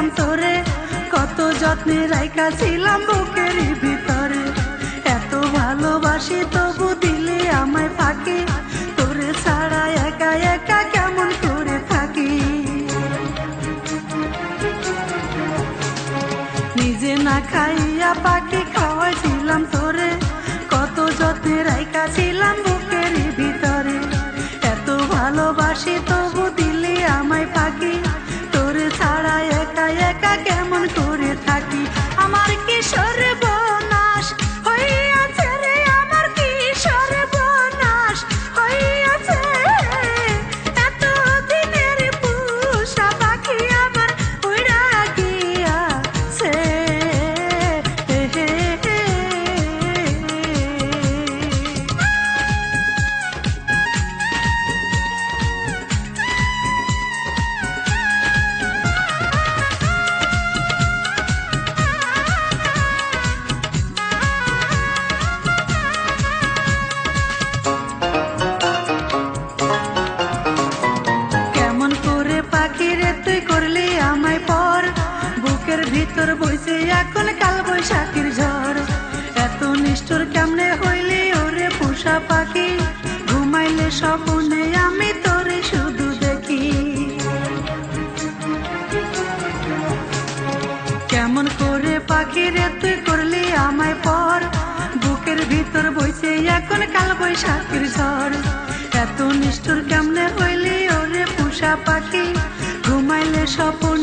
পাইছিলাম তোরে, কত যত্নে রাইকা ছিলাম বুকের ভিতরে। এত ভালোবাসি তবু দিলে আমায় ফাঁকি, তোরে ছাড়া একা একা কেমন করে থাকি? নিজে না খাইয়া পাখি খাওয়াইছিলাম তোরে, কত যত্নে রাইকা ছিলাম বুকের ভিতরে। এত ভালোবাসি তবু দিলে আমায় পাখি করে রে, তুই করলি আমায় পর। বুকের ভিতর বইছে এখন কাল বৈশাখীর ঝড়। এত নিষ্ঠুর কেমনে হইলি ওরে পোষা পাখি? ঘুমাইলে স্বপ্ন